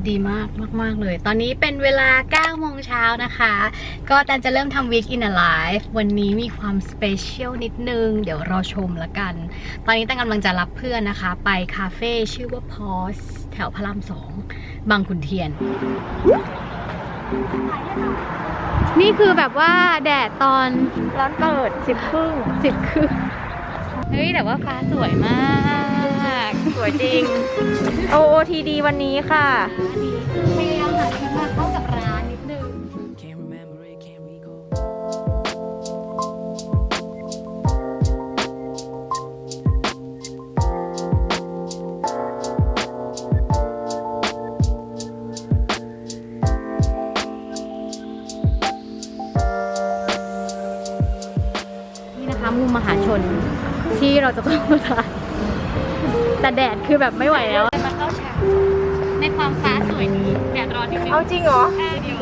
ดดดีมากมาก ๆ เลย ตอนนี้เป็นเวลา9โมงเช้านะคะ ก็แตนจะเริ่มทำ Week in a Life วันนี้มีความสเปเชียลนิดนึง เดี๋ยวรอชมละกัน ตอนนี้แตนกำลังจะรับเพื่อนนะคะ ไปคาเฟ่ชื่อว่า p o s แถวพระรามสองบางขุนเทียน นี่คือแบบว่าแดดตอนร้านเปิดสิบครึ่งสิบคือเฮ้ยแต่ว่าฟ้าสวยมาก สวยจริง OOTD วันนี้ค่ะ พยายามหาชุดมาเข้ากับร้านนิดนึง Can't remember it, can't recall. นี่นะคะมุมมหาชนที่เราจะต้องมาถ่าย แต่แดดคือแบบไม่ไหวแล้ว มาเข้าฉากในความฟ้าสวยนี้แดดร้อนนิดนึงเอาจริงเหรอ แค่เดียว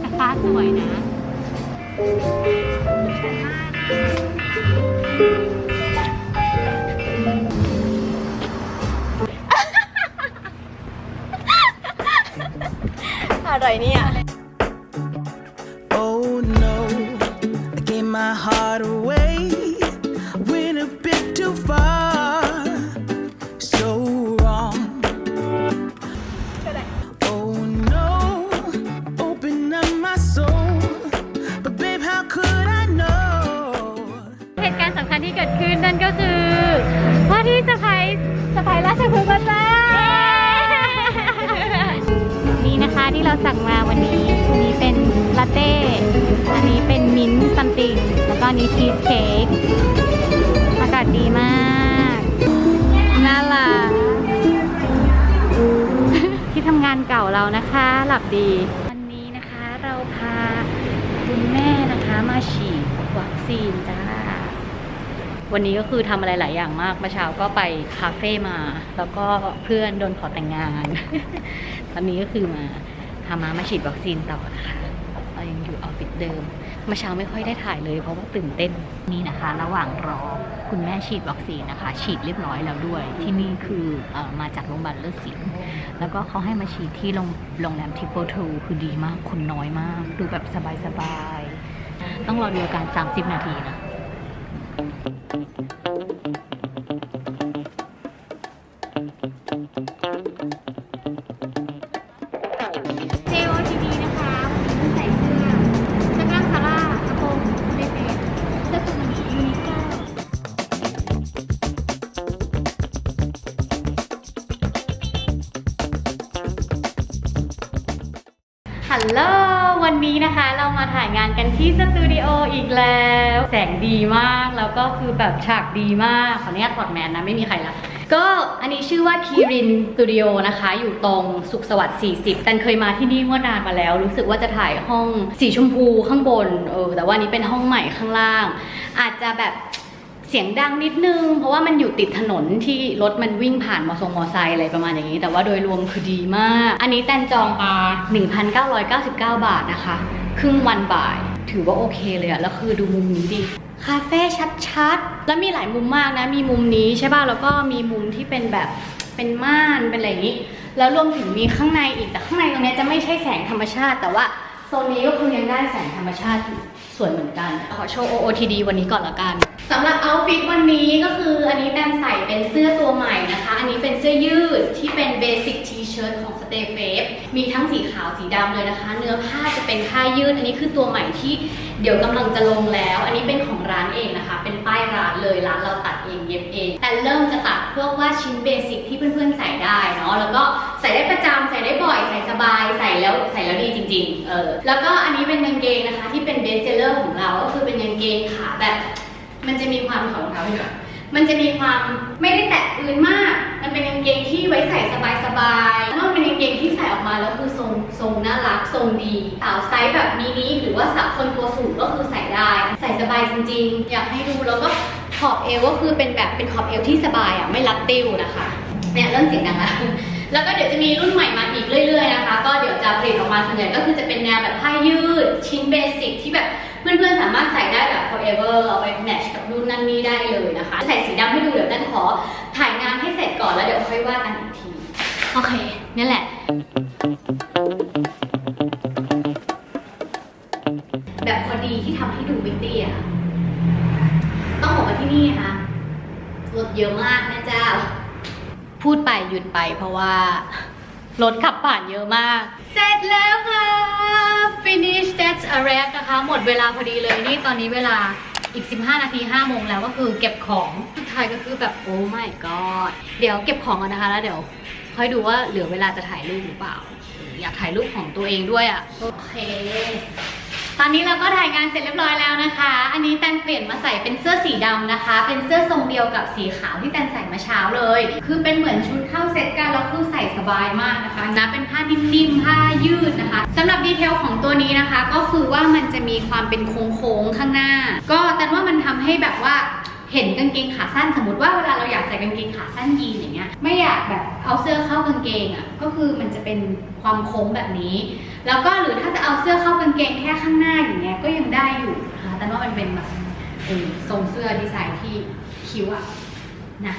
แต่ฟ้าสวยนะอะไรเนี่ย my heart away. Went a bit too far. So wrong. Oh no, open up my soul. But babe, how could I know? เหตุการณ์สำคัญที่เกิดขึ้นนั่นก็คือว่าที่สะพายสะพายราชพฤกษ์จ้านี่นะคะที่เราสั่งมาวันนี้อันนี้ เป็นลาเต้ อันนี้เป็นมิ้นท์ซัมติง แล้วก็อันนี้ชีสเค้ก อากาศดีมาก น่ารัก ที่ทำงานเก่าเรานะคะ หลับดี วันนี้นะคะเราพาคุณแม่นะคะมาฉีดวัคซีนจ้า วันนี้ก็คือทำอะไรหลายอย่างมากเมื่อเช้าก็ไปคาเฟ่มา แล้วก็เพื่อนโดนขอแต่งงาน ตอนนี้ก็คือมา พามามาฉีดวัคซีนต่อนะคะเรายังอยู่ออฟฟิศเดิมเมื่อเช้าไม่ค่อยได้ถ่ายเลยเพราะว่าตื่นเต้นนี่นะคะ ระหว่างรอคุณแม่ฉีดวัคซีนนะคะ ฉีดเรียบร้อยแล้วด้วย ที่นี่คือออมาจากโรงพยาบาลเลิศศิลป์แล้วก็เขาให้มาฉีดที่โรงงแรมทิปเปิลทูคือดีมากคนน้อยมาก ดูแบบสบายๆ ต้องรอดูอาการ 30 นาทีนะ ดีมาก แล้วก็คือแบบฉากดีมาก ขออนุญาตถอดแมสนะ ไม่มีใครละ ก็อันนี้ชื่อว่าคีรินสตูดิโอนะคะ อยู่ตรงสุขสวัสดิ์ 40แต่เคยมาที่นี่เมื่อนานมาแล้ว รู้สึกว่าจะถ่ายห้องสีชมพูข้างบน เออ แต่ว่านนี้เป็นห้องใหม่ข้างล่าง อาจจะแบบเสียงดังนิดนึง เพราะว่ามันอยู่ติดถนนที่รถมันวิ่งผ่านมอทรงมอไซค์อะไรประมาณอย่างนี้ แต่ว่าโดยรวมคือดีมาก อันนี้แตนจองมา1,999 บาทนะคะ ครึ่งวันบ่าย ถือว่าโอเคเลยอะแล้วคือดูมุมนี้ดิ คาเฟ่ชัดๆ แล้วมีหลายมุมมากนะ มีมุมนี้ใช่ป่ะ แล้วก็มีมุมที่เป็นแบบเป็นม่านเป็นอะไรอย่างนี้ แล้วรวมถึงมีข้างในอีก แต่ข้างในตรงเนี้ยจะไม่ใช่แสงธรรมชาติ แต่ว่าโซนนี้ก็คือยังได้แสงธรรมชาติอยู่ส่วนเหมือนกัน ขอโชว์ OOTD วันนี้ก่อนละกัน สำหรับเอาฟิตวันนี้ก็คืออันนี้แตนใส่เป็นเสื้อตัวใหม่นะคะ อันนี้เป็นเสื้อยืดที่เป็นเบสิกทีเชิ้ตของ Stay f a v e มีทั้งสีขาวสีดำเลยนะคะ เนื้อผ้าจะเป็นผ้ายืด อันนี้คือตัวใหม่ที่เดี๋ยวกำลังจะลงแล้ว อันนี้เป็นของร้านเองนะคะ เป็นป้ายร้านเลยร้านเราตัดเองเย็บเอง แต่เริ่มจะตัดพวกว่าชิ้นเบสิกที่เพื่อนๆใส่ได้เนาะแล้วก็ใส่ได้ประจำใส่ได้บ่อยใส่สบายใส่แล้วใส่แล้วดีจริง ๆ เออแล้วก็อันนี้เป็นกางเกงนะคะ ที่เป็นเบสเซลเลอร์ของเราก็คือเป็นกางเกงขาแบบ มันจะมีความของเขาอยู่มันจะมีความไม่ได้แตะพื้นมาก มันเป็นกางเกงที่ไว้ใส่สบายๆแล้วมันเป็นกางเกงที่ใส่ออกมาแล้วคือทรงทรงน่ารักทรงดี สาวไซส์แบบมินิหรือว่าสาวคนตัวสูงก็คือใส่ได้ ใส่สบายจริง ๆ อยากให้ดูแล้วก็ขอบเอวก็คือเป็นแบบเป็นขอบเอวที่สบายอะไม่รัดติ้วนะคะ เนี่ยเริ่มเสียงดังแล้วแล้วก็เดี๋ยวจะมีรุ่นใหม่มา อีกเรื่อยๆนะคะ ก็เดี๋ยวจะผลิตออกมาส่วนใหญ่ก็คือจะเป็นแนวแบบผ้ายืด ชิ้นเบสิกที่แบบเพื่อนๆสามารถใส่ได้แบบ forever เอาไปแมทช์กับรุ่นนั่นนี่ได้เลยนะคะ ใส่สีดำให้ดูเดี๋ยวนั่นขอถ่ายงานให้เสร็จก่อนแล้วเดี๋ยวค่อยว่ากันอีกทีโอเคนี่แหละแบบพอดีที่ทำให้ดูไม่เตี้ยต้องบอกว่าที่นี่นะคะรถเยอะมากนะเจ้า พูดไปหยุดไปเพราะว่า รถขับผ่านเยอะมาก เสร็จแล้วค่ะ finish that's a wrap นะคะ หมดเวลาพอดีเลยนี่ตอนนี้เวลาอีก 15 นาที 5 โมงแล้วก็คือเก็บของสุดท้ายก็คือแบบโอ้ไม่ก็เดี๋ยวเก็บของก่อนนะคะแล้วเดี๋ยวค่อยดูว่าเหลือเวลาจะถ่ายรูปหรือเปล่าอออยากถ่ายรูปของตัวเองด้วยอะ่ะ โอเค ตอนนี้เราก็ถ่ายงานเสร็จเรียบร้อยแล้วนะคะ อันนี้แตนเปลี่ยนมาใส่เป็นเสื้อสีดำนะคะ เป็นเสื้อทรงเดียวกับสีขาวที่แตนใส่มาเช้าเลย คือเป็นเหมือนชุดเข้าเซ็ตกันแล้วคือใส่สบายมากนะคะนะเป็นผ้านิ่มๆผ้ายืดนะคะสำหรับดีเทลของตัวนี้นะคะ ก็คือว่ามันจะมีความเป็นโค้งๆข้างหน้า ก็แตนว่ามันทำให้แบบว่าเห็นกางเกงขาสั้นสมมติว่าเวลาเราอยากใส่กางเกงขาสั้นยีนอย่างเงี้ยไม่อยากแบบเอาเสื้อเข้ากางเกงอะก็คือมันจะเป็นความโค้งแบบนี้ แล้วก็หรือถ้าจะเอาเสื้อเข้ากางเกงแค่ข้างหน้าอย่างเงี้ยก็ยังได้อยู่นะคะแต่ว่ามันเป็นแบบทรงเสื้อดีไซน์ที่คิ้วอะนะ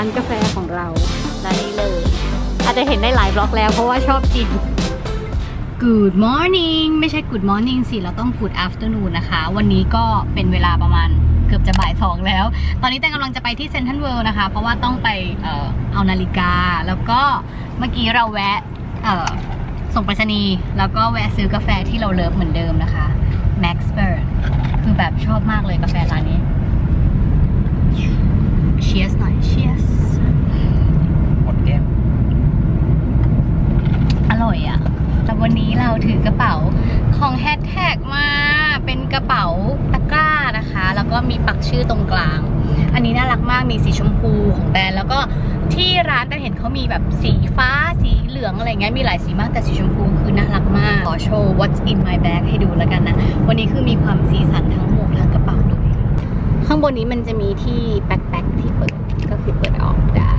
ร้านกาแฟของเราร้านนี้เลย อาจจะเห็นได้หลายบล็อกแล้วเพราะว่าชอบกิน Good morning ไม่ใช่ Good morning สิ เราต้อง Good afternoon นะคะ วันนี้ก็เป็นเวลาประมาณเกือบจะบ่ายสองแล้ว ตอนนี้แตงกำลังจะไปที่เซนทรัลเวิลด์นะคะ เพราะว่าต้องไปเอ่อเอานาฬิกา แล้วก็เมื่อกี้เราแวะเอ่อส่งไปรษณีย์แล้วก็แวะซื้อกาแฟที่เราเลิฟเหมือนเดิมนะคะ Maxbird คือแบบชอบมากเลยกาแฟร้านนี้ Cheers หน่อย Cheers หมดแก้ว อ ร่อยอะ่ะ แต่วันนี้เราถือกระเป๋าของแฮชแท็กมาเป็นกระเป๋าตะกร้านะคะ แล้วก็มีปักชื่อตรงกลาง อันนี้น่ารักมากมีสีชมพูของแบรนด์แล้วก็ที่ร้านแต่เห็นเขามีแบบสีฟ้าสีเหลืองอะไรเงี้ยมีหลายสีมากแต่สีชมพูคือน่ารักมากขอโชว์ what's in my bag ให้ดูแล้วกันนะ วันนี้คือมีความสีสันทั้งหมวกทั้งกระเป๋าเลยข้างบนนี้มันจะมีที่แบ็คที่เปิดก็คือเปิดออกได้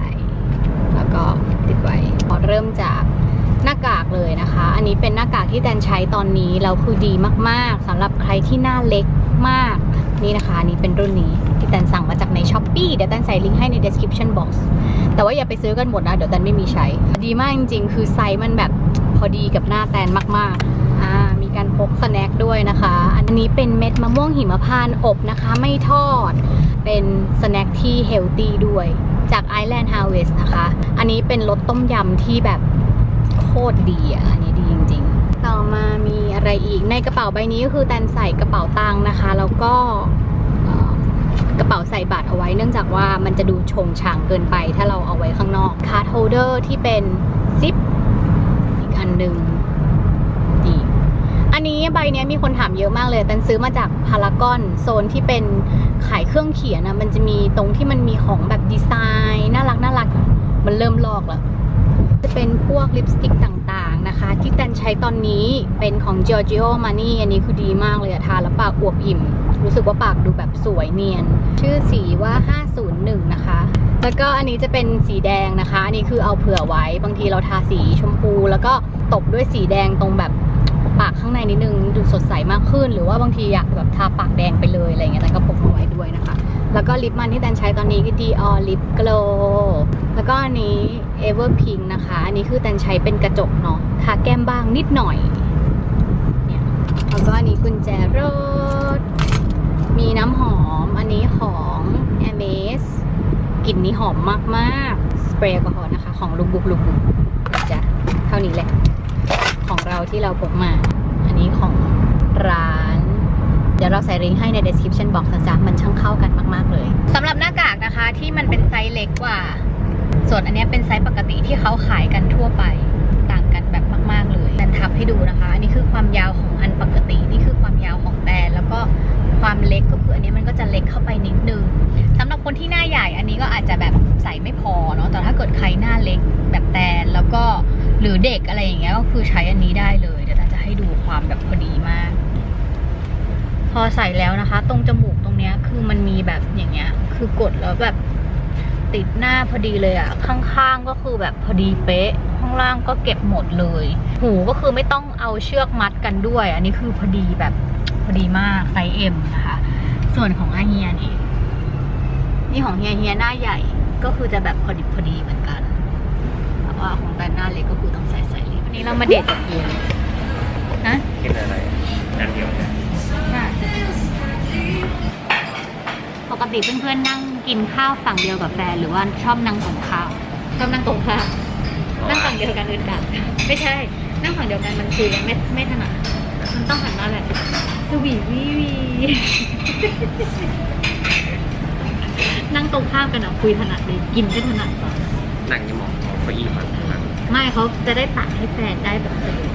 แล้วก็ติดไว้ขอเริ่มจาก หน้ากากเลยนะคะ อันนี้เป็นหน้ากากที่แตนใช้ตอนนี้แล้วคือดีมากๆสำหรับใครที่หน้าเล็กมากนี่นะคะนี้เป็นรุ่นนี้ที่แตนสั่งมาจากใน s h อ p e e เดี๋ยวแตนใส่ลิงก์ให้ใน description box แต่ว่าอย่าไปซื้อกันหมดนะ เดี๋ยวแตนไม่มีใช้ ดีมากจริงๆ คือไซส์มันแบบพอดีกับหน้าแตนมากๆอ่ามีการพกสแน็คด้วยนะคะ อันนี้เป็นเม็ดมะม่วงหิมพานต์อบนะคะไม่ทอด เป็นสแน็คที่เฮลตี้ด้วยจาก Island Harvest นะคะ อันนี้เป็นรสต้มยำที่แบบ โคตรดีอะ อันนี้ดีจริง ๆ ต่อมามีอะไรอีกในกระเป๋าใบนี้ก็คือแตนใส่กระเป๋าตังค์นะคะ แล้วก็กระเป๋าใส่บัตรเอาไว้เนื่องจากว่ามันจะดูชงช่างเกินไปถ้าเราเอาไว้ข้างนอกคาร์ดโฮลเดอร์ที่เป็นซิปอีกอันหนึ่งดีอันนี้ใบนี้มีคนถามเยอะมากเลยแตันซื้อมาจากพารากอนโซนที่เป็นขายเครื่องเขียนนะมันจะมีตรงที่มันมีของแบบดีไซน์ น่ารักน่ารักมันเริ่มลอกแล้ว จะเป็นพวกลิปสติกต่างๆนะคะ ที่แตนใช้ตอนนี้เป็นของ Giorgio Armani อันนี้คือดีมากเลยอะทาแล้วปากอวบอิ่ม รู้สึกว่าปากดูแบบสวยเนียน ชื่อสีว่า 501 นะคะ แล้วก็อันนี้จะเป็นสีแดงนะคะ อันนี้คือเอาเผื่อไว้บางทีเราทาสีชมพู แล้วก็ตบด้วยสีแดงตรงแบบปากข้างในนิดนึงดูสดใสมากขึ้น หรือว่าบางทีอยากแบบทาปากแดงไปเลยอะไรเงี้ยแต่ก็พกเอาไว้ด้วยนะคะ แล้วก็ลิปมันที่แตนใช้ตอนนี้คือ Dior Lip Glow แล้วก็อันนี้ Everpink นะคะ อันนี้คือแตนใช้เป็นกระจกเนาะทาแก้มบ้างนิดหน่อยเนี่ยแล้วก็อันนี้กุญแจรถ มีน้ำหอม อันนี้ของ Hermes กลิ่นนี้หอมมากๆ สเปรย์แอลกอฮอล์นะคะ ของลูกบุกลูกบุกจะเท่านี้แหละ ของเราที่เราพกมา อันนี้ของร้าน เดี๋ยวเราใส่ลิงก์ให้ใน description box นะจ๊ะมันช่างเข้ากันมาก ๆ เลยสำหรับหน้ากากนะคะที่มันเป็นไซส์เล็กกว่า ส่วนอันนี้เป็นไซส์ปกติที่เขาขายกันทั่วไปต่างกันแบบมาก ๆ เลยแตนทับให้ดูนะคะ อันนี้คือความยาวของอันปกติ นี่คือความยาวของแตนแล้วก็ความเล็กก็คืออันนี้มันก็จะเล็กเข้าไปนิดนึงสำหรับคนที่หน้าใหญ่อันนี้ก็อาจจะแบบใส่ไม่พอเนาะแต่ถ้าเกิดใครหน้าเล็กแบบแตนแล้วก็หรือเด็กอะไรอย่างเงี้ยก็คือใช้อันนี้ได้เลยเดี๋ยวจะให้ดูความแบบพอดีมาก พอใส่แล้วนะคะ ตรงจมูกตรงเนี้ยคือมันมีแบบอย่างเงี้ย คือกดแล้วแบบ ติดหน้าพอดีเลยอะข้างๆก็คือแบบพอดีเป๊ะ ข้างล่างก็เก็บหมดเลย หูก็คือไม่ต้องเอาเชือกมัดกันด้วย อันนี้คือพอดีแบบพอดีมากไซส์เอ็มนะคะ ส่วนของอาเฮียนี่นี่ของเฮียเฮียหน้าใหญ่ก็คือจะแบบพอดีพอดีเหมือนกันแต่ว่าของแต่หน้าเล็กก็คือต้องใส่ใส่เล็กวันนี้เรามาเดทกับเฮียนะกินอะไรอันเดียวเนี่ยปกติเพื่อนๆนั่ง กินข้าวฝั่งเดียวกับแฟนหรือว่าชอบนั่งตรงข้าวชอบนั่งตรงข้าวนั่งฝั่งเดียวกันอึดอัดไม่ใช่ นั่งฝั่งเดียวกันมันคุยกันไม่ไม่ถนัดมันต้องหันมาแบบสวีวีวีนั่งตรงข้ามกันอะคุยถนัดเลยกินก็ถนัดกว่านั่งอยังมองของเก้าอี้ฝั่งข้างหลังไม่เขาจะได้ตักให้แฟนได้แบบสะดวก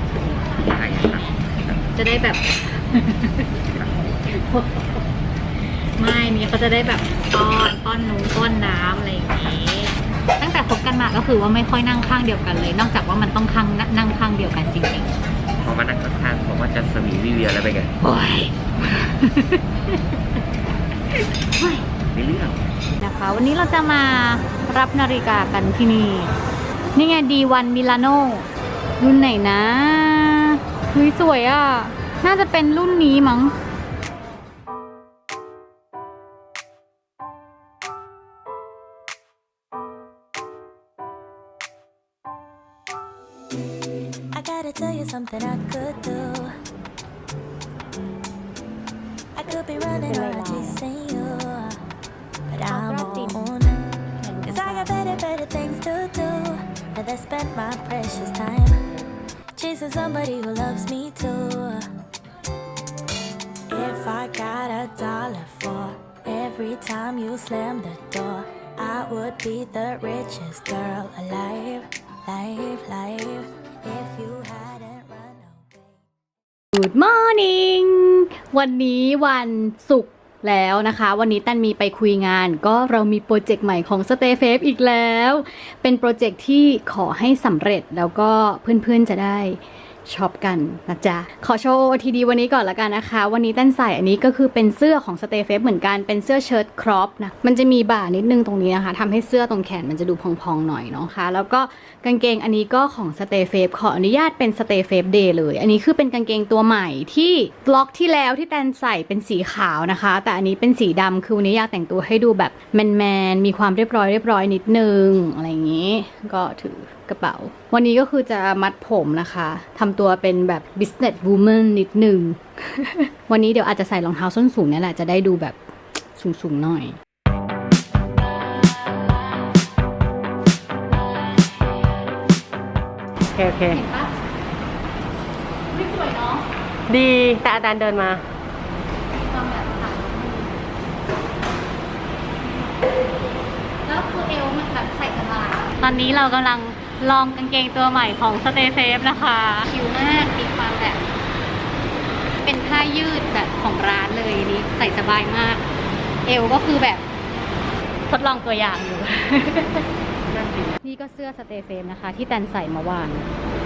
ใช่ครับจะได้แบบ ไม่นี่เขาจะได้แบบป้อนป้อนนูป้อนน้ำอะไรอย่างนี้ ตั้งแต่คบกันมาก็คือว่าไม่ค่อยนั่งข้างเดียวกันเลย นอกจากว่ามันต้องข้างนั่งข้างเดียวกันจริงพอมานั่งข้างๆบอกว่าจะสวีวิเวียอะไรไปกันๆโอ้ยไม่เรื่องนะคะวันนี้เราจะมารับนาฬิกากันที่นี่ นี่ไง D1 Milano รุ่นไหนนะเฮ้ยสวยอะ น่าจะเป็นรุ่นนี้มั้ง tell you something I could do. I could be running around chasing you, but I won't. Cause I got better, better things to do. Rather spend my precious time chasing somebody who loves me too. If I got a dollar for every time you slam the door, I would be the richest girl alive, life, life. If you away. Good morning วันนี้วันศุกร์แล้วนะคะ วันนี้ตันมีไปคุยงาน ก็เรามีโปรเจกต์ใหม่ของ Stay f a v e อีกแล้ว เป็นโปรเจกต์ที่ขอให้สำเร็จแล้วก็เพื่อนๆจะได้ ช็อปกันนะจ๊ะ ขอโชว์ OTD วันนี้ก่อนละกันนะคะ วันนี้ตันใส่อันนี้ก็คือเป็นเสื้อของ Stay f a v e เหมือนกันเป็นเสื้อเชิ้ตครอปนะ มันจะมีบ่านิดนึงตรงนี้นะคะทำให้เสื้อตรงแขนมันจะดูพองๆหน่อยเนาะค่ะ แล้วก็กางเกงอันนี้ก็ของ Stay f a v e ขออนุญาตเป็น Stay f a v e Day เลย อันนี้คือเป็นกางเกงตัวใหม่ที่บล็อกที่แล้วที่แตนใส่เป็นสีขาวนะคะ แต่อันนี้เป็นสีดำคือวันนี้อยากแต่งตัวให้ดูแบบแมนๆมีความเรียบร้อยเรียบร้อยนิดนึงอะไรอย่างนี้ ก็ถือกระเป๋า วันนี้ก็คือจะมัดผมนะคะทำตัวเป็นแบบ business woman นิดนึงวันนี้เดี๋ยวอาจจะใส่รองเท้าส้นสูงเนี่ยแหละ จะได้ดูแบบสูงๆหน่อยโอเคโอเคเห็นปะไม่สวยเนาะดีแต่อาจารย์เดินมาความแบบถ่ายแล้วคือเอวมันแบบใส่สบาย ตอนนี้เรากำลัง ลองกางเกงตัวใหม่ของ Stay Safe นะคะคิวมากมีความแบบ เป็นผ้ายืดแบบของร้านเลยนี่ใส่สบายมาก เอวก็คือแบบทดลองตัวอย่างอยู่ นี่ก็เสื้อ Stay Safe นะคะ ที่แตนใส่เมื่อวาน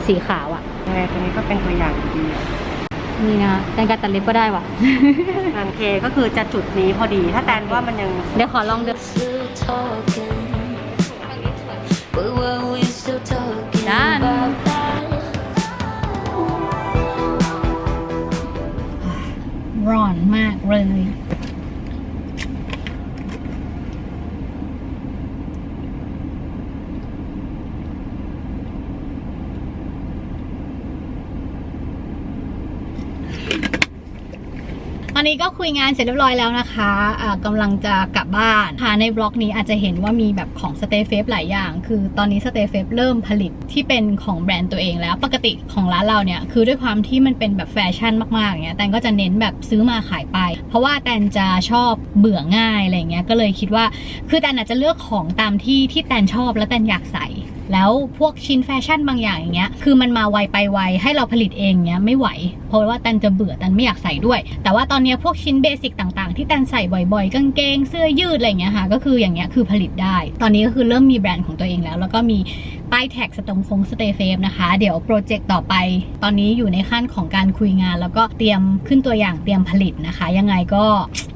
สีขาวอะ่ะเออตัวนี้ก็เป็นตัวอย่างดีอะนี่นะแตนการตัดเล็บก็ได้ว่ะงานเคก็คือจะจุดนี้พอดีถ้าแตนว่ามันยัง เดี๋ยวขอลองดู Still talking, but were ร้อนมากเลย อนนี้ก็คุยงานเสร็จเรียบร้อยแล้วนะคะะกำลังจะกลับบ้านค่ะในบล็อกนี้อาจจะเห็นว่ามีแบบของสเตเฟฟหลายอย่าง คือตอนนี้สเตเฟฟเริ่มผลิตที่เป็นของแบรนด์ตัวเองแล้ว ปกติของร้านเราเนี่ย คือด้วยความที่มันเป็นแบบแฟชั่นมากๆเงี้ยแตนก็จะเน้นแบบซื้อมาขายไป เพราะว่าแตนจะชอบเบื่อง่ายอะไรเงี้ย ก็เลยคิดว่า คือแตนอาจจะเลือกของตามที่ที่แตนชอบและแตนอยากใส่ แล้วพวกชิ้นแฟชั่นบางอย่างอย่างเงี้ยคือมันมาไวไปไวให้เราผลิตเองเงี้ยไม่ไหว เพราะว่าตันจะเบื่อตันไม่อยากใส่ด้วย แต่ว่าตอนนี้พวกชิ้นเบสิกต่างๆ ที่ตันใส่บ่อยๆกางเกงเสื้อยืดอะไรเงี้ยค่ะก็คืออย่างเงี้ยคือผลิตได้ ตอนนี้ก็คือเริ่มมีแบรนด์ของตัวเองแล้ว แล้วก็มี ป้ายแท็กสตงฟงสเตเฟฟนะคะ เดี๋ยวโปรเจกต์ต่อไป ตอนนี้อยู่ในขั้นของการคุยงาน แล้วก็เตรียมขึ้นตัวอย่างเตรียมผลิตนะคะ ยังไงก็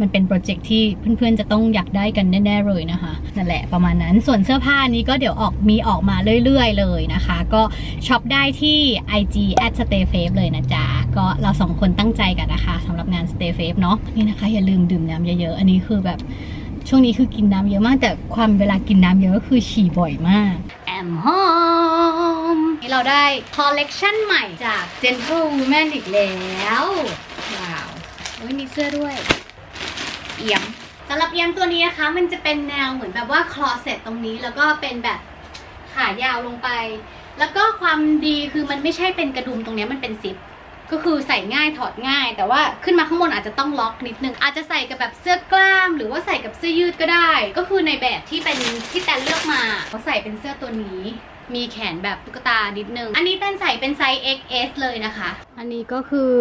มันเป็นโปรเจกต์ที่เพื่อนๆจะต้องอยากได้กันแน่ๆเลยนะคะนั่นแหละประมาณนั้นส่วนเสื้อผ้านี้ก็เดี๋ยวออกมีออกมาเรื่อยๆ เลยนะคะ ก็ช็อปได้ที่ IG at stay f a v e เลยนะจ๊ะ ก็เราสองคนตั้งใจกันนะคะสำหรับงาน stay f a v e เนาะนี่นะคะ อย่าลืมดื่มน้ำเยอะๆ อันนี้คือแบบช่วงนี้คือกินน้ำเยอะมาก แต่ความเวลากินน้ำเยอะก็คือฉี่บ่อยมาก am home นี่เราได้คอลเลกชันใหม่จาก Gentle Woman อีกแล้ว ว้าวโอ้ยมีเสื้อด้วย เอียมสำหรับเอียมตัวนี้นะคะ มันจะเป็นแนวเหมือนแบบว่าคลอเซ็ตตรงนี้แล้วก็เป็นแบบขายาวลงไป แล้วก็ความดีคือมันไม่ใช่เป็นกระดุมตรงนี้มันเป็นซิป ก็คือใส่ง่ายถอดง่าย แต่ว่าขึ้นมาข้างบนอาจจะต้องล็อกนิดนึง อาจจะใส่กับแบบเสื้อกล้าม หรือว่าใส่กับเสื้อยืดก็ได้ ก็คือในแบบที่เป็นที่แตนเลือกมาเขาใส่เป็นเสื้อตัวนี้มีแขนแบบตุ๊กตานิดนึง อันนี้แตนใส่เป็นไซส์ XS เลยนะคะ อันนี้ก็คือ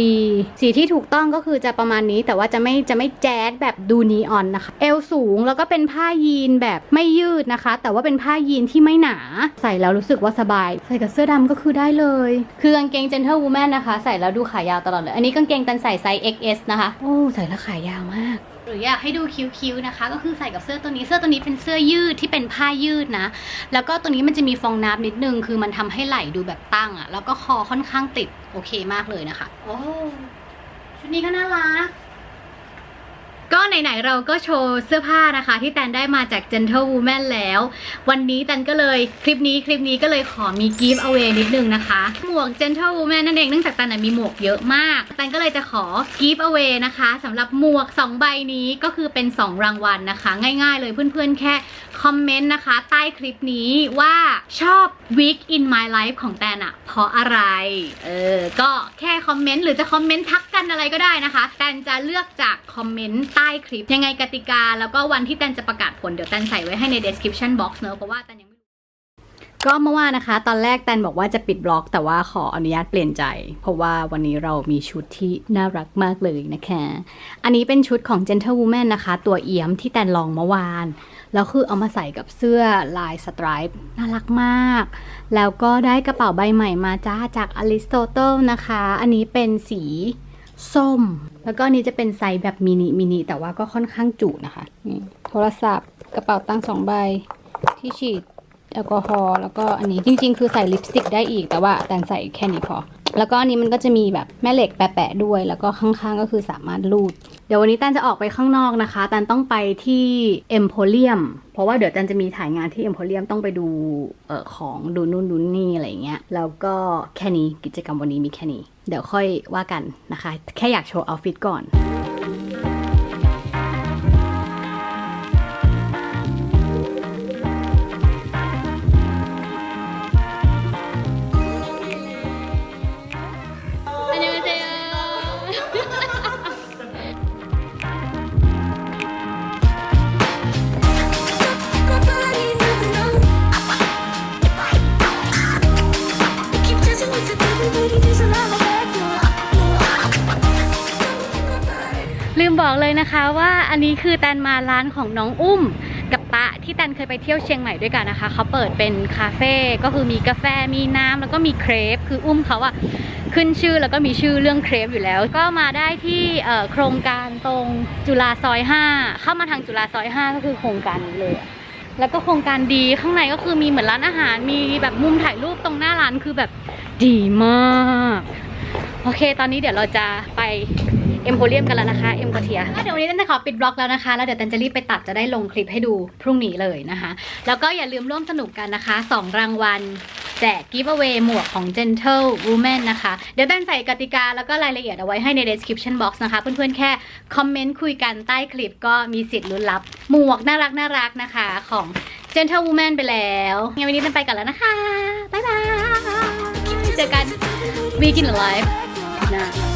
ดี สีที่ถูกต้องก็คือจะประมาณนี้ แต่ว่าจะไม่จะไม่แจ๊ดแบบดูนีออนนะคะ เอวสูงแล้วก็เป็นผ้ายีนแบบไม่ยืดนะคะ แต่ว่าเป็นผ้ายีนที่ไม่หนา ใส่แล้วรู้สึกว่าสบาย ใส่กับเสื้อดำก็คือได้เลย คือกางเกง Gentle Woman นะคะ ใส่แล้วดูขายาวตลอดเลย อันนี้กางเกงตันใส่ไซส์ XS นะคะ โอ้ใส่แล้วขายาวมากหรืออยากให้ดูคิ้วๆนะคะ ก็คือใส่กับเสื้อตัวนี้เสื้อตัวนี้เป็นเสื้อยืดที่เป็นผ้ายืดนะ แล้วก็ตัวนี้มันจะมีฟองน้ำนิดนึง คือมันทำให้ไหล่ดูแบบตั้งอะแล้วก็คอค่อนข้างติด โอเคมากเลยนะคะ โอ้ชุดนี้ก็น่ารักก็ไหนๆเราก็โชว์เสื้อผ้านะคะ ที่แตนได้มาจาก Gentle Woman แล้ว วันนี้แตนก็เลยคลิปนี้คลิปนี้ก็เลยขอมี give away นิดนึงนะคะ หมวก Gentle Woman นั่นเองเนื่องจากแตนนะมีหมวกเยอะมากแตนก็เลยจะขอ give away นะคะสำหรับหมวก 2 ใบนี้ก็คือเป็น 2 รางวัลนะคะ ง่ายๆเลยเพื่อนๆแค่คอมเมนต์นะคะใต้คลิปนี้ว่าชอบ week in my life ของแตนอะเพราะอะไร เออ ก็แค่คอมเมนต์หรือจะคอมเมนต์ทักกันอะไรก็ได้นะคะ แตนจะเลือกจากคอมเมนต์ใต้คลิป ยังไงกติกา แล้วก็วันที่แตนจะประกาศผลเดี๋ยวแตนใส่ไว้ให้ใน description box เนอะเพราะว่าแตนยังไม่ก็เมื่อวานนะคะ ตอนแรกแตนบอกว่าจะปิดบล็อก แต่ว่าขออนุญาตเปลี่ยนใจ เพราะว่าวันนี้เรามีชุดที่น่ารักมากเลยนะคะ อันนี้เป็นชุดของ Gentle Woman นะคะ ตัวเอี่ยมที่แตนลองเมื่อวาน แล้วคือเอามาใส่กับเสื้อลายสไตรป์น่ารักมาก แล้วก็ได้กระเป๋าใบใหม่มาจ้าจาก Aristotle นะคะ อันนี้เป็นสีส้ม แล้วก็นนี้จะเป็นไซส์แบบมินิมินิแต่ว่าก็ค่อนข้างจุนะคะนี่โทรศัพท์กระเป๋าตังค์สองใบที่ฉีดแอลกอฮอล์แล้วก็อันนี้จริง ๆ คือใส่ลิปสติกได้อีกแต่ว่าแต่ใส่แค่นี้พอแล้วก็อันนี้มันก็จะมีแบบแม่เหล็กแปะๆด้วย แล้วก็ข้างๆก็คือสามารถลูด เดี๋ยววันนี้แตนจะออกไปข้างนอกนะคะแตนต้องไปที่เอ็มโพเรียมเพราะว่าเดี๋ยวแตนจะมีถ่ายงานที่เอ็มโพเรียมต้องไปดูเออของดูนู่นดูนี่อะไรเงี้ย แล้วก็แค่นี้กิจกรรมวันนี้มีแค่นี้ เดี๋ยวค่อยว่ากันนะคะ แค่อยากโชว์เอาฟิตก่อน นะคะว่าอันนี้คือแตนมาร้านของน้องอุ้มกับปะที่แตนเคยไปเที่ยวเชียงใหม่ด้วยกันนะคะเขาเปิดเป็นคาเฟ่ก็คือมีกาแฟมีน้ำแล้วก็มีเครปคืออุ้มเขาอะขึ้นชื่อแล้วก็มีชื่อเรื่องเครปอยู่แล้ว ก็มาได้ที่โครงการตรงจุฬาซอย 5 เข้ามาทางจุฬาซอย 5 ก็คือโครงการนี้เลย แล้วก็โครงการดีข้างในก็คือมีเหมือนร้านอาหาร มีแบบมุมถ่ายรูปตรงหน้าร้านคือแบบดีมาก โอเค ตอนนี้เดี๋ยวเราจะไป เอ็มโพเรียมกันแล้วนะคะ เอ็มกเทียเดี๋ยววันนี้ตันจะขอปิดบล็อกแล้วนะคะ แล้วเดี๋ยวตันจะรีบไปตัดจะได้ลงคลิปให้ดูพรุ่งนี้เลยนะคะ แล้วก็อย่าลืมร่วมสนุกกันนะคะ 2 รางวัลแจก giveaway หมวกของ Gentle Woman นะคะ เดี๋ยวแตนใส่กติกาแล้วก็รายละเอียดเอาไว้ให้ใน description box นะคะ เพื่อนๆแค่คอมเมนต์คุยกันใต้คลิปก็มีสิทธิ์ลุ้นรับหมวกน่ารักน่ารักนะคะของ Gentle Woman ไปแล้วงั้นวันนี้แตนไปก่อนแล้วนะคะบ๊ายบายเจอกัน Week in the Life นะ